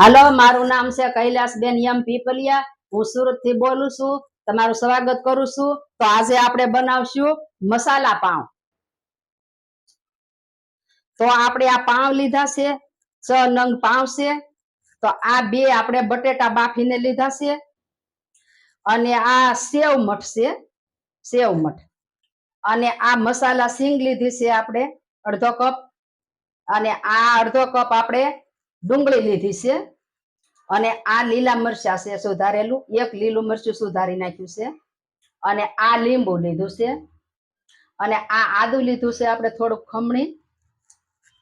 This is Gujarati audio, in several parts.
હાલો, મારું નામ છે કૈલાસબેન યમ પીપલિયા. હું સુરતથી બોલું છું. તમારું સ્વાગત કરું છું. તો આજે આપણે બનાવશું મસાલા પાઉં. તો આપણે આ પાઉં લીધા છે. છ નંગ પાઉં છે. તો આ બે આપણે બટેટા બાફીને લીધા છે. અને આ સેવ મઠ છે. સેવ મઠ. અને આ મસાલા સિંગ લીધી છે આપણે અડધો કપ. અને આ અડધો કપ આપણે ડુંગળી લીધી છે અને આ લીલા મરચા છે સુધારેલું. એક લીલું મરચું સુધારી નાખ્યું છે અને આ લીંબુ લીધું છે અને આ આદુ લીધું છે આપણે થોડુંક ખમણી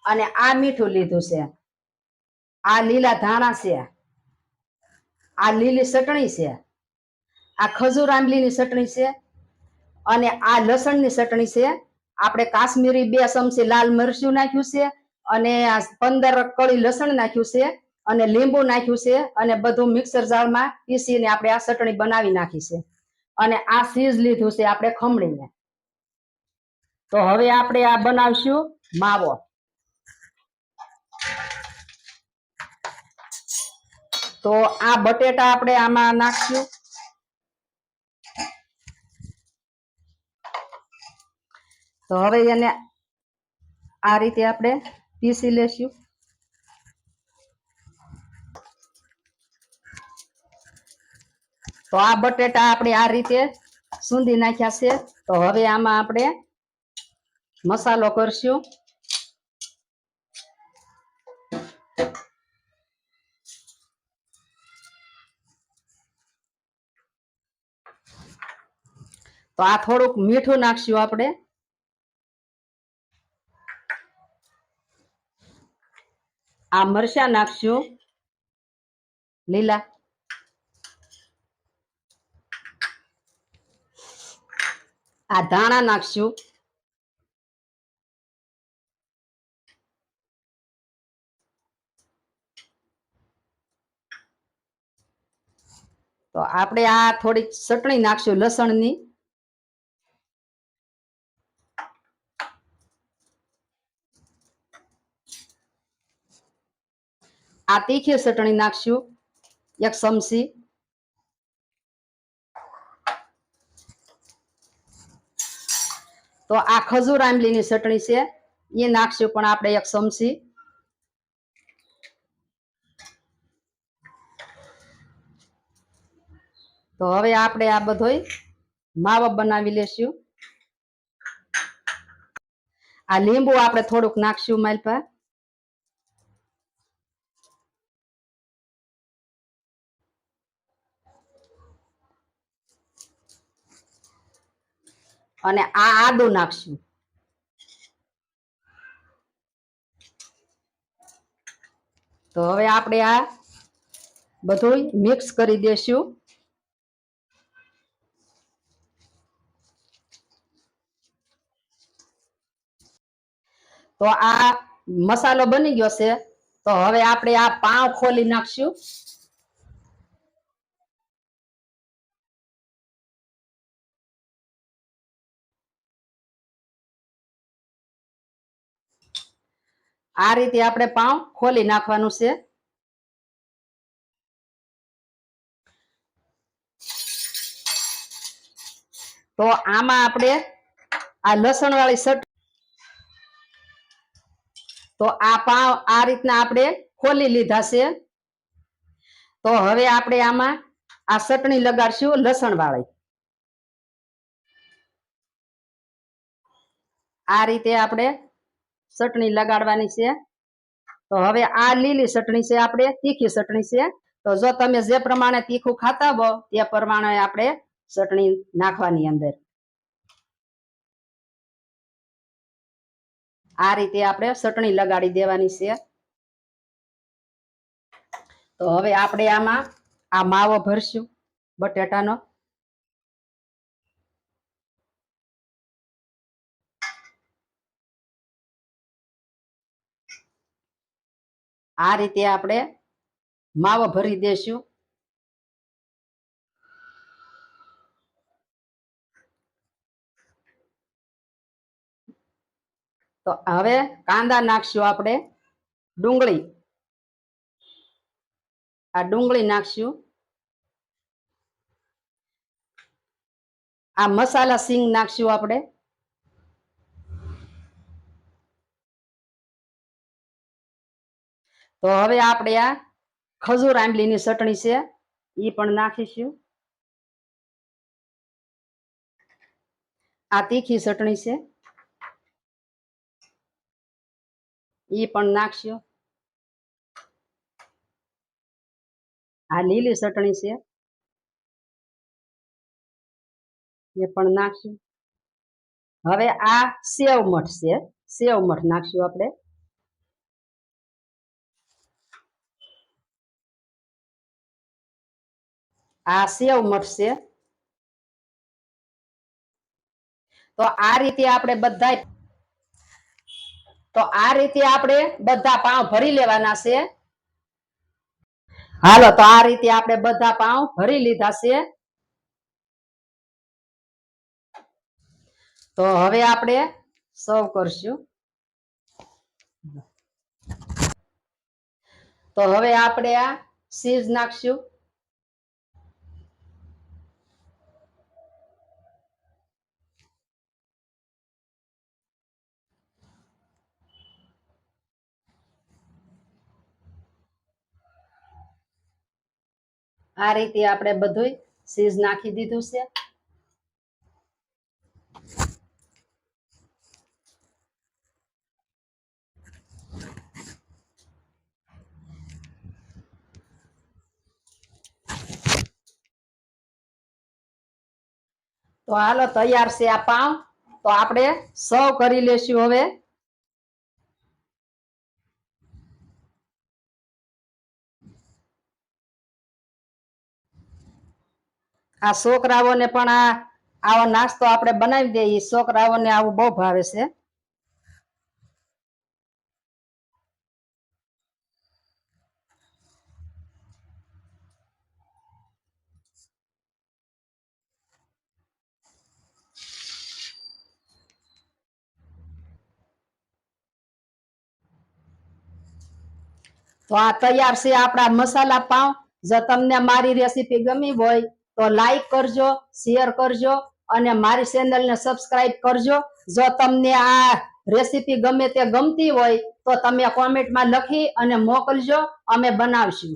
અને આ મીઠું લીધું છે. આ લીલા ધાણા છે, આ લીલી ચટણી છે, આ ખજૂર આંબલીની ચટણી છે અને આ લસણની ચટણી છે. આપણે કાશ્મીરી બે ચમચી લાલ મરચું નાખ્યું છે અને આ પંદર કળી લસણ નાખ્યું છે અને લીંબુ નાખ્યું છે અને બધું મિક્સર જારમાં પીસીને આપણે આ ચટણી બનાવી નાખી છે. અને આ સીઝ લીધું છે આપણે ખમણીને. તો હવે આપણે આ બનાવશું માવો. તો આ બટેટા આપણે આમાં નાખશું. તો હવે એને આ રીતે આપણે પીસી લેશું તો આ બટેટા આપણે આ રીતે સૂંધી નાખ્યા છે. તો હવે આમાં આપણે મસાલો કરશું. તો આ થોડુંક મીઠું નાખશું આપણે. આ મરચા નાખશું. લીલા. આ ધાણા નાખશું. તો આપણે આ થોડીક ચટણી નાખશું લસણની. આ તીખી ચટણી નાખશું. એક ચમચી. તો આ ખજૂર આંબલીની ચટણી છે. એ નાખશું પણ આપણે એક ચમચી. તો હવે આપણે આ બધોય માવો બનાવી લેશું. આ લીંબુ આપણે થોડુંક નાખશું માલપા. અને આ આદુ નાખશું. તો હવે આપણે આ બધું મિક્સ કરી દેશું. તો આ મસાલો બની ગયો છે. તો હવે આપણે આ પાવ ખોલી નાખશું. આ રીતે આપણે પાઉં ખોલી નાખવાનું છે. તો આમાં આપણે આ લસણ વાળી તો આ પાઉ આ રીતના આપણે ખોલી લીધા છે. તો હવે આપણે આમાં આ ચટણી લગાડશું લસણ વાળી આ રીતે આપણે ચટણી લગાડવાની છે. તો હવે આ લીલી ચટણી છે આપણે, તીખી ચટણી છે. તો જો તમે જે પ્રમાણે તીખું ખાતા હો, તે પ્રમાણે આપણે ચટણી નાખવાની અંદર. આ રીતે આપણે ચટણી લગાડી દેવાની છે. તો હવે આપણે આમાં આ માવો ભરશું, બટેટાનો. આ રીતે આપણે માવો ભરી દેશું. તો હવે કાંદા નાખશું આપણે ડુંગળી. આ ડુંગળી નાખશું. આ મસાલા સિંગ નાખશું આપણે. તો હવે આપણે આ ખજૂર આંબલીની ચટણી છે એ પણ નાખીશું. આ તીખી ચટણી છે એ પણ નાખશું. આ લીલી ચટણી છે, એ પણ નાખશું. હવે આ સેવ મઠ છે, સેવ મઠ નાખશું આપણે. આ સેવ મઠશે તો આ રીતે આપણે બધા તો આ રીતે આપણે બધા પાઉં ભરી લેવાના છે. હાલો, તો આ રીતે આપણે બધા પાઉં ભરી લીધા છે. તો હવે આપણે સર્વ કરશું. તો હવે આપણે આ સીઝ નાખશું. આ રીતે આપણે બધુંય સીઝ નાખી દીધું છે. તો હાલો, તૈયાર છે આ પાઉં. તો આપણે સર્વ કરી લેશું હવે. આ છોકરાઓને પણ આ, આવો નાસ્તો આપણે બનાવી દઈએ. છોકરાઓને આવું બહુ ભાવે છે. તો આ તૈયાર છે આપણા મસાલા પાઉં. જો તમને મારી રેસીપી ગમી હોય તો લાઈક કરજો શેર કરજો અને મારી ચેનલને સબસ્ક્રાઇબ કરજો. જો તમને આ રેસીપી ગમે તે ગમતી હોય તો તમે કોમેન્ટમાં લખી અને મોકલજો, અમે બનાવશું.